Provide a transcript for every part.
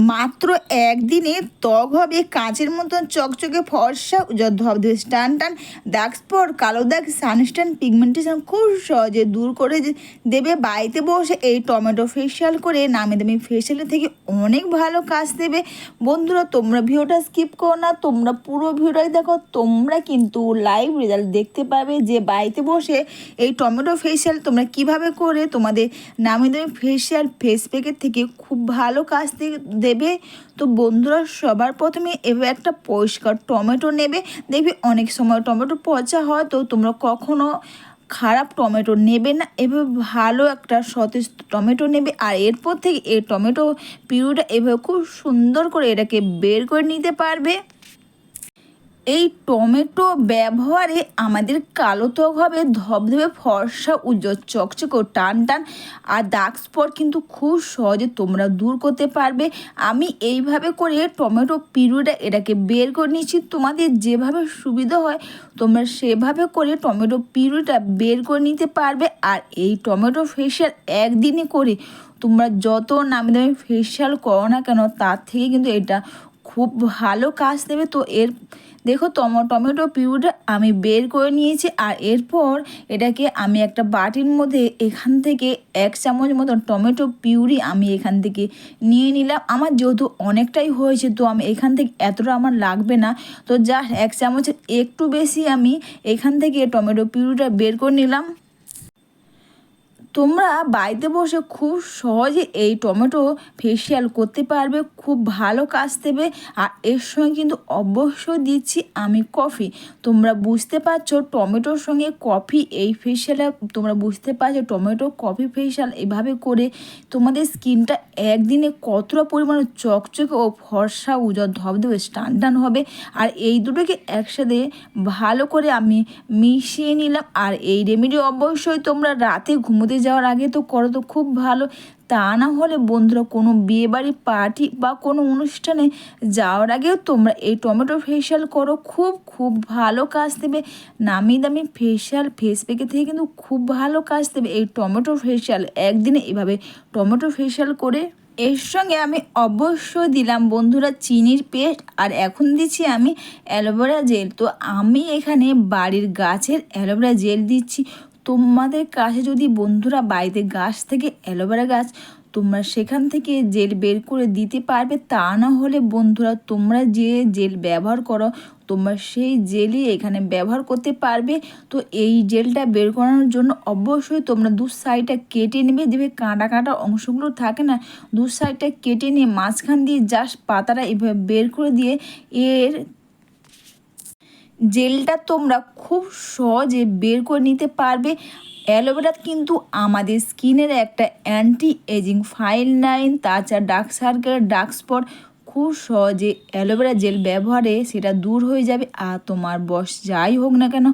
মাত্র একদিনে ত্বক হবে, কাঁচের মতন চকচকে ফর্সা উজ্জ্বল ধবধবে টান টান, দাগ স্পট, কালো দাগ সানস্টান পিগমেন্টেশন খুব সহজে দূর করে দেবে। বাড়িতে বসে এই টমেটো ফেশিয়াল করে নামে দামি ফেশিয়ালের থেকে অনেক ভালো কাজ দেবে। বন্ধুরা, তোমরা ভিডিওটা স্কিপ করো না, তোমরা পুরো ভিডিওটাই দেখো। তোমরা কিন্তু লাইভ রেজাল্ট দেখতে পাবে যে বাড়িতে বসে এই টমেটো ফেশিয়াল তোমরা কীভাবে করে তোমাদের নামি দামি ফেশিয়াল ফেস প্যাকের থেকে খুব ভালো কাজ দে- দেবে তো বন্ধুরা, সবার প্রথমে এবার একটা পরিষ্কার টমেটো নেবে। দেখবে অনেক সময় টমেটো পচা হয়, তো তোমরা কখনো খারাপ টমেটো নেবে না। এভাবে ভালো একটা সতেজ টমেটো নেবে। আর এরপর থেকে এই টমেটো পিউরিটা এভাবে খুব সুন্দর করে এটাকে বের করে নিতে পারবে। এই টমেটো ব্যবহারে আমাদের কালো ত্বক হবে, ধবধবে ফর্সা উজ্জ্বল চকচকে টান টান, আর দাগ স্পট কিন্তু খুব সহজে তোমরা দূর করতে পারবে। আমি এইভাবে করে টমেটো পিউরিটা এটাকে বের করে নিচ্ছি তোমাদের যেভাবে সুবিধা হয়, তোমরা সেভাবে করে টমেটো পিউরিটা বের করে নিতে পারবে। আর এই টমেটো ফেশিয়াল একদিনে করে তোমরা যত নামি দামি ফেশিয়াল করো না কেন, তার থেকে কিন্তু এটা খুব ভালো কাজ দেবে। তো এর, দেখো টম, টমেটো পিউরিটা আমি বের করে নিয়েছি আর এরপর এটাকে আমি একটা বাটির মধ্যে এখান থেকে এক চামচ মতন টমেটো পিউরি আমি এখান থেকে নিয়ে নিলাম। আমার যেহেতু অনেকটাই হয়েছে, তো আমি এখান থেকে এতটা আমার লাগবে না। তো যা এক চামচের একটু বেশি আমি এখান থেকে টমেটো পিউরিটা বের করে নিলাম। তোমরা বাড়িতে বসে খুব সহজে এই টমেটো ফেসিয়াল করতে পারবে, খুব ভালো কাজ দেবে। আর এর সঙ্গে কিন্তু অবশ্যই দিচ্ছি আমি কফি তোমরা বুঝতে পারছ টমেটোর সঙ্গে কফি এই ফেসিয়ালে তোমরা বুঝতে পারছ টমেটো কফি ফেসিয়াল এভাবে করে তোমাদের স্কিনটা একদিনে কতটা পরিমাণে চকচকে ও ফর্সা উজ্জ্বল ধবধবে, স্টান হবে। আর এই দুটোকে একসাথে ভালো করে আমি মিশিয়ে নিলাম। আর এই রেমেডি অবশ্যই তোমরা রাতে ঘুমোতে যাওয়ার আগে তো করো তো খুব ভালো। তা না হলে বন্ধুরা কোনো বিয়েবাড়ি পার্টি বা কোনো অনুষ্ঠানে যাওয়ার আগেও তোমরা এই টমেটো ফেশিয়াল করো। খুব খুব ভালো কাজ দেবে। নামি দামি ফেশিয়াল ফেস প্যাকের থেকে কিন্তু খুব ভালো কাজ দেবে এই টমেটো ফেশিয়াল একদিনে এভাবে টমেটো ফেশিয়াল করে এর সঙ্গে আমি অবশ্যই দিলাম বন্ধুরা চিনির পেস্ট আর এখন দিচ্ছি আমি অ্যালোভেরা জেল। তো আমি এখানে বাড়ির গাছের অ্যালোভেরা জেল দিচ্ছি। তোমাদের কাছে যদি বন্ধুরা বাড়িতে গাছ থেকে অ্যালোভেরা গাছ তোমরা সেখান থেকে জেল বের করে দিতে পারবে, তা না হলে বন্ধুরা তোমরা যে জেল ব্যবহার করো, তোমরা সেই জেলই এখানে ব্যবহার করতে পারবে। তো এই জেলটা বের করানোর জন্য অবশ্যই তোমরা দু সাইডটা কেটে নেবে দেবে কাঁটা কাঁটা অংশগুলো থাকে না, দু সাইডটা কেটে নিয়ে মাঝখান দিয়ে জাস্ট পাতাটা এভাবে বের করে দিয়ে এর জেলটা তোমরা খুব সহজে বের করে নিতে পারবে। অ্যালোভেরা কিন্তু আমাদের স্কিনের একটা অ্যান্টি এজিং ফাইল নাইন তাছাড়া ডার্ক সার্কেল ডার্ক স্পট খুব সহজে অ্যালোভেরা জেল ব্যবহারে সেটা দূর হয়ে যাবে। আর তোমার বয়স যাই হোক না কেন,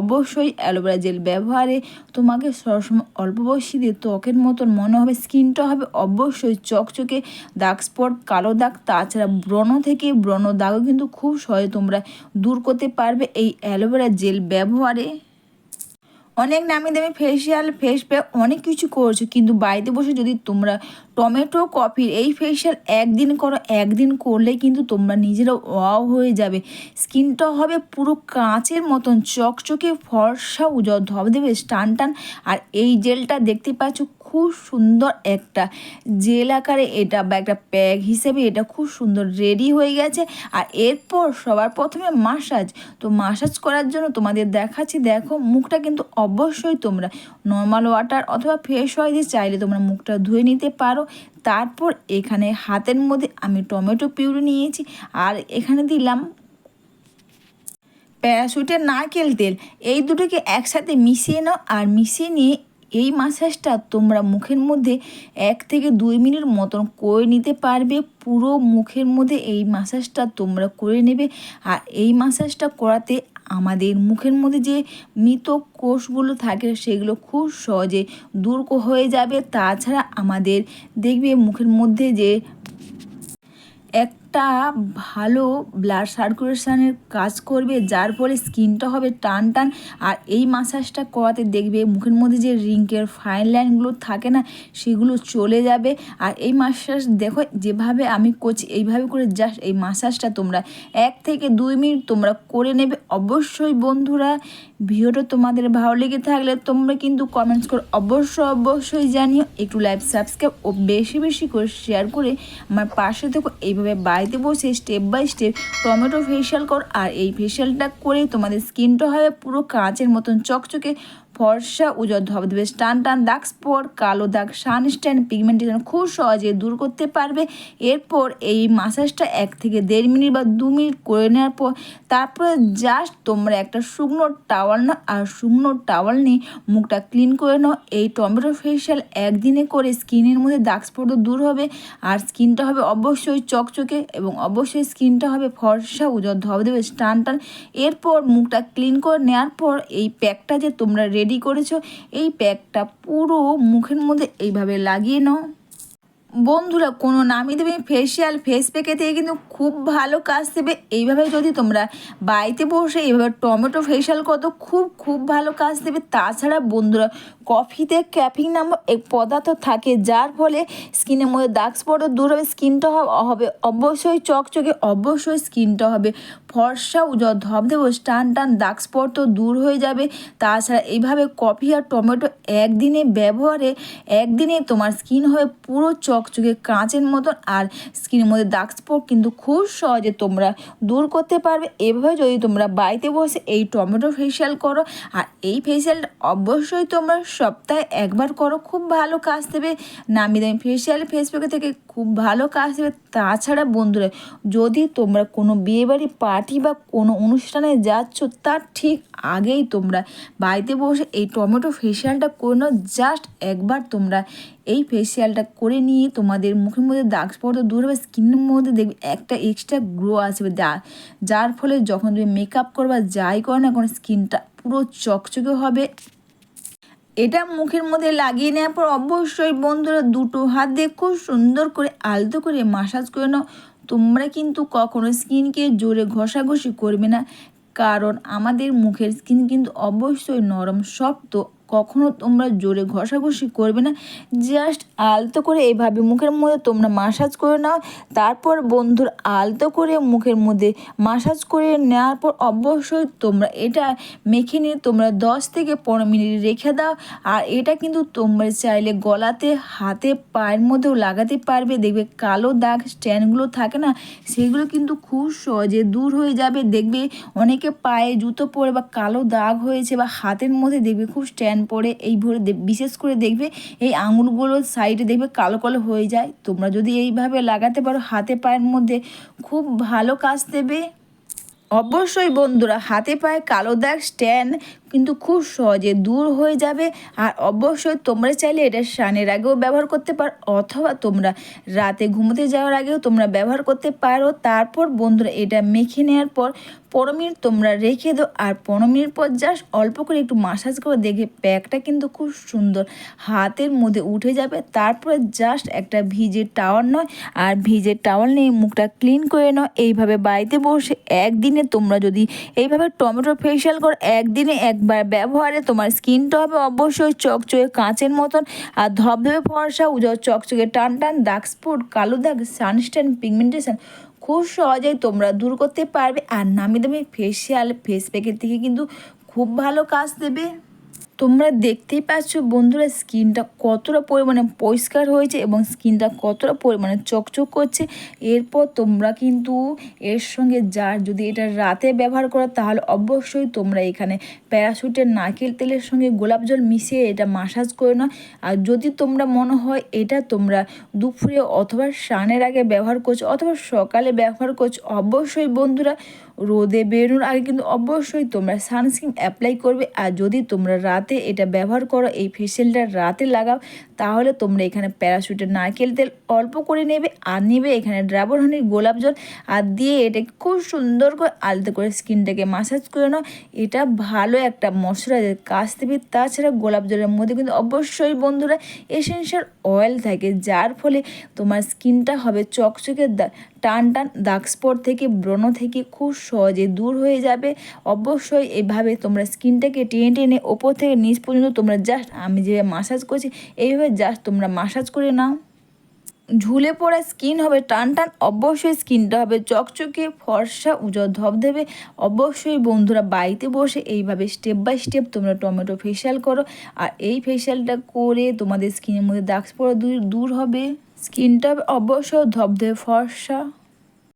অবশ্যই অ্যালোভেরা জেল ব্যবহারে তোমাকে সবসময় অল্প বয়সীদের ত্বকের মতন মনে হবে, স্কিনটা হবে অবশ্যই চকচকে দাগ স্পট কালো দাগ, তাছাড়া ব্রণ থেকে ব্রণ দাগও কিন্তু খুব সহজে তোমরা দূর করতে পারবে। এই অ্যালোভেরা জেল ব্যবহারে অনেক নামি দামি ফেসিয়াল ফেস প্যাক অনেক কিছু করেছ, কিন্তু বাড়িতে বসে যদি তোমরা টমেটো, কফির এই ফেসিয়াল একদিন করো, একদিন করলে কিন্তু তোমরা নিজেরা ওয়াও হয়ে যাবে। স্কিনটা হবে পুরো কাঁচের মতন, চকচকে ফর্সা উজ্জ্বল ধব দেবে টান টান আর এই জেলটা দেখতে পাচ্ছ খুব সুন্দর একটা জেল আকারে এটা বা একটা প্যাক হিসেবে এটা খুব সুন্দর রেডি হয়ে গেছে। আর এরপর সবার প্রথমে মাসাজ। তো মাসাজ করার জন্য তোমাদের দেখাচ্ছি, দেখো মুখটা কিন্তু অবশ্যই তোমরা নর্মাল ওয়াটার অথবা ফ্রেশ ওয়াই দিয়ে চাইলে তোমরা মুখটা ধুয়ে নিতে পারো। তারপর এখানে হাতের মধ্যে আমি টমেটো পিউরি নিয়েছি। আর এখানে দিলাম প্যারাশুটের নারকেল তেল। এই দুটোকে একসাথে মিশিয়ে নাও আর মিশিয়ে নিয়ে এই মাসাজটা তোমরা মুখের মধ্যে এক থেকে দুই মিনিট মতন করে নিতে পারবে। পুরো মুখের মধ্যে এই মাসাজটা তোমরা করে নেবে। আর এই মাসাজটা করাতে আমাদের মুখের মধ্যে যে মৃত কোষগুলো থাকে, সেগুলো খুব সহজে দূর হয়ে যাবে। তাছাড়া আমাদের দেখবে মুখের মধ্যে যে এক একটা ভালো ব্লাড সার্কুলেশনের কাজ করবে, যার ফলে স্কিনটা হবে টান টান, আর এই মাসাজটা করাতে দেখবে মুখের মধ্যে যে রিঙ্কের ফাইন লাইনগুলো থাকে না, সেগুলো চলে যাবে। আর এই মাসাজ দেখো, যেভাবে আমি করছি, এইভাবে করে জাস্ট এই মাসাজটা তোমরা এক থেকে দুই মিনিট তোমরা করে নেবে। অবশ্যই বন্ধুরা, ভিডিওটা তোমাদের ভালো লেগে থাকলে তোমরা কিন্তু কমেন্টস করে অবশ্যই অবশ্যই জানিও। একটু লাইভ সাবস্ক্রাইব ও বেশি বেশি করে শেয়ার করে আমার পাশে থেকো। এইভাবে বাড়িতে বসে step by step tomato facial কর, আর এই ফেশিয়ালটা করে তোমাদের স্কিনটা হবে পুরো কাঁচের মতন, চকচকে ফর্সা উজ্জ্বল ধবধবে টান টান দাগ স্পট কালো দাগ, সানস্ট্যান্ড পিগমেন্টেশন খুব সহজে দূর করতে পারবে। এরপর এই মাসাজটা এক থেকে দেড় মিনিট বা দু মিনিট করে নেওয়ার পর তারপরে জাস্ট তোমরা একটা শুকনো টাওয়াল নাও আর শুকনো টাওয়াল নিয়ে মুখটা ক্লিন করে নাও। এই টমেটো ফেশিয়াল একদিনে করে স্কিনের মধ্যে দাগ স্পট দূর হবে। আর স্কিনটা হবে অবশ্যই চকচকে এবং অবশ্যই স্কিনটা হবে ফর্সা উজ্জ্বল ধবধবে টান টান। এরপর মুখটা ক্লিন করে নেওয়ার পর এই প্যাকটা যে তোমরা রেডি করেছ, এই প্যাকটা পুরো মুখের মধ্যে এইভাবে লাগিয়ে নাও। বন্ধুরা, কোনো নামি দেবে ফেসিয়াল ফেস প্যাকে থেকে কিন্তু খুব ভালো কাজ দেবে। এইভাবে যদি তোমরা বাড়িতে বসে এইভাবে টমেটো ফেসিয়াল করো, খুব খুব ভালো কাজ দেবে। তাছাড়া বন্ধুরা কফিতে ক্যাফিং নামক এক পদার্থ থাকে, যার ফলে স্কিনের মধ্যে দাগ স্পটও দূর হবে। স্কিনটা হবে, অবশ্যই চকচকে, অবশ্যই স্কিনটা হবে। ফর্সা উজ্জ্বল। ধবধেব টান টান, দাগ স্পট তো দূর হয়ে যাবে। তাছাড়া এইভাবে কফি আর টমেটো একদিনে ব্যবহারে, একদিনে তোমার স্কিন হয়ে পুরো চকচকে কাঁচের মতন। আর স্কিনের মধ্যে দাগ স্পট কিন্তু খুব সহজে তোমরা দূর করতে পারবে। এভাবে যদি তোমরা বাড়িতে বসে এই টমেটো ফেসিয়াল করো, আর এই ফেসিয়ালটা অবশ্যই তোমরা সপ্তাহে একবার করো। খুব ভালো কাজ দেবে। নামি দামি ফেসিয়াল ফেসবুকে থেকে খুব ভালো কাজ দেবে। তাছাড়া বন্ধুরা, যদি তোমরা কোনো বিয়েবাড়ি পার্টি বা কোনো অনুষ্ঠানে যাচ্ছ, তার ঠিক আগেই তোমরা বাড়িতে বসে এই টমেটো ফেসিয়ালটা করে নাও। জাস্ট একবার তোমরা এই ফেসিয়ালটা করে নিয়ে তোমাদের মুখের মধ্যে দাগ স্পট দূর হবে স্কিনের মধ্যে দেখবে একটা এক্সট্রা গ্রো আসবে। যার ফলে যখন তুমি মেকআপ করবা, যাই করো না কোনো স্কিনটা পুরো চকচকে হবে। এটা মুখের মধ্যে লাগিয়ে নেওয়ার পর অবশ্যই বন্ধুরা দুটো হাত দিয়ে খুব সুন্দর করে আলতো করে মাসাজ করে নাও। তোমরা কিন্তু কখনো স্কিনকে জোরে ঘষাঘষি করবে না, কারণ আমাদের মুখের স্কিন কিন্তু অবশ্যই নরম, শক্ত কখনো তোমরা জোরে ঘষাঘষি করবে না। জাস্ট আলতো করে এইভাবে মুখের মধ্যে তোমরা মাসাজ করে নাও। তারপর বন্ধুর আলতো করে মুখের মধ্যে মাসাজ করে নেওয়ার পর অবশ্যই তোমরা এটা মেখে নিয়ে তোমরা দশ থেকে পনেরো মিনিট রেখে দাও। আর এটা কিন্তু তোমরা চাইলে গলাতে, হাতে, পায়ের মধ্যেও লাগাতে পারবে। দেখবে কালো দাগ স্ট্যান্ডগুলো থাকে না, সেগুলো কিন্তু খুব সহজে দূর হয়ে যাবে। দেখবে অনেকে পায়ে জুতো পরে বা কালো দাগ হয়েছে বা হাতের মধ্যে দেখবে খুব স্ট্যান্ড পরে এই ভরে বিশেষ করে দেখবে এই আঙুলগুলোর সাইডে দেখবে কালো কালো হয়ে যায়। তোমরা যদি এইভাবে লাগাতে পারো, হাতে পায়ের মধ্যে খুব ভালো কাজ দেবে। অবশ্যই বন্ধুরা, হাতে পায়ে কালো দাগ স্ট্যান্ড কিন্তু খুব সহজে দূর হয়ে যাবে। আর অবশ্যই তোমরা চাইলে এটা স্নানের আগেও ব্যবহার করতে পারো, অথবা তোমরা রাতে ঘুমোতে যাওয়ার আগেও তোমরা ব্যবহার করতে পারো। তারপর বন্ধুরা এটা মেখে নেওয়ার পর পনেরো মিনিট তোমরা রেখে দাও। আর পনেরো মিনিট পর জাস্ট অল্প করে একটু মাসাজ করে দেখে প্যাকটা কিন্তু খুব সুন্দর হাতের মধ্যে উঠে যাবে। তারপরে জাস্ট একটা ভিজে টাওয়াল নয়, আর ভিজে টাওয়াল নিয়ে মুখটা ক্লিন করে নাও। এইভাবে বাড়িতে বসে একদিনে তোমরা যদি এইভাবে টমেটো ফেসিয়াল করো, একদিনে একবার ব্যবহারে তোমার স্কিনটা হবে অবশ্যই চকচকে কাঁচের মতন আর ধবধবে ফর্সা উজ্জ্বল চকচকে, টান টান দাগ স্পট কালো দাগ সানস্টেন পিগমেন্টেশন খুব সহজেই তোমরা দূর করতে পারবে। আর নামি দামি ফেসিয়াল ফেস প্যাকের থেকে কিন্তু খুব ভালো কাজ দেবে। তোমরা দেখতেই পাচ্ছ বন্ধুরা, স্কিনটা কতটা পরিমাণে পরিষ্কার হয়েছে এবং স্কিনটা কতটা পরিমাণে চকচক করছে। এরপর তোমরা কিন্তু এর সঙ্গে যার যদি এটা রাতে ব্যবহার করো, তাহলে অবশ্যই তোমরা এখানে প্যারাশুটের নারকেল তেলের সঙ্গে গোলাপ জল মিশিয়ে এটা মাসাজ করে নাও। আর যদি তোমরা মনে হয় এটা তোমরা দুপুরে অথবা স্নানের আগে ব্যবহার করছ অথবা সকালে ব্যবহার করছ, অবশ্যই বন্ধুরা রোদে বেরোনোর আগে কিন্তু অবশ্যই তোমরা সানস্ক্রিন অ্যাপ্লাই করবে। আর যদি তোমরা রাতে এটা ব্যবহার করো, এই ফেসিয়ালটা রাতে লাগাও তাহলে তোমরা এখানে প্যারাশুটের নারকেল তেল অল্প করে নেবে আর নেবে এখানে ড্রাবর হানির গোলাপ জল আর দিয়ে এটাকে খুব সুন্দর করে আলতো করে স্কিনটাকে মাসাজ করে নাও। এটা ভালো একটা মশলাইজার কাজ দেবে তাছাড়া গোলাপ জলের মধ্যে কিন্তু অবশ্যই বন্ধুরা এসেন্সিয়াল অয়েল থাকে, যার ফলে তোমার স্কিনটা হবে চকচকে টান টান দাগ স্পট থেকে, ব্রণ থেকে খুব সহজে দূর হয়ে যাবে। অবশ্যই এভাবে তোমরা স্কিনটাকে টেনে টেনে ওপর থেকে নিচ পর্যন্ত তোমরা জাস্ট আমি যেভাবে মাসাজ করছি, এইভাবে জাস্ট তোমরা মাসাজ করে নাও। ঝুলে পড়া স্কিন হবে টান টান অবশ্যই স্কিনটা হবে। চকচকে, ফর্সা, উজ্জ্বল ধবধবে অবশ্যই বন্ধুরা বাড়িতে বসে এইভাবে স্টেপ বাই স্টেপ তোমরা টমেটো ফেশিয়াল করো। আর এই ফেশিয়ালটা করে তোমাদের স্কিনের মধ্যে দাগ পড়া দূর দূর হবে। স্কিনটা অবশ্যই ধবধবে ফর্সা।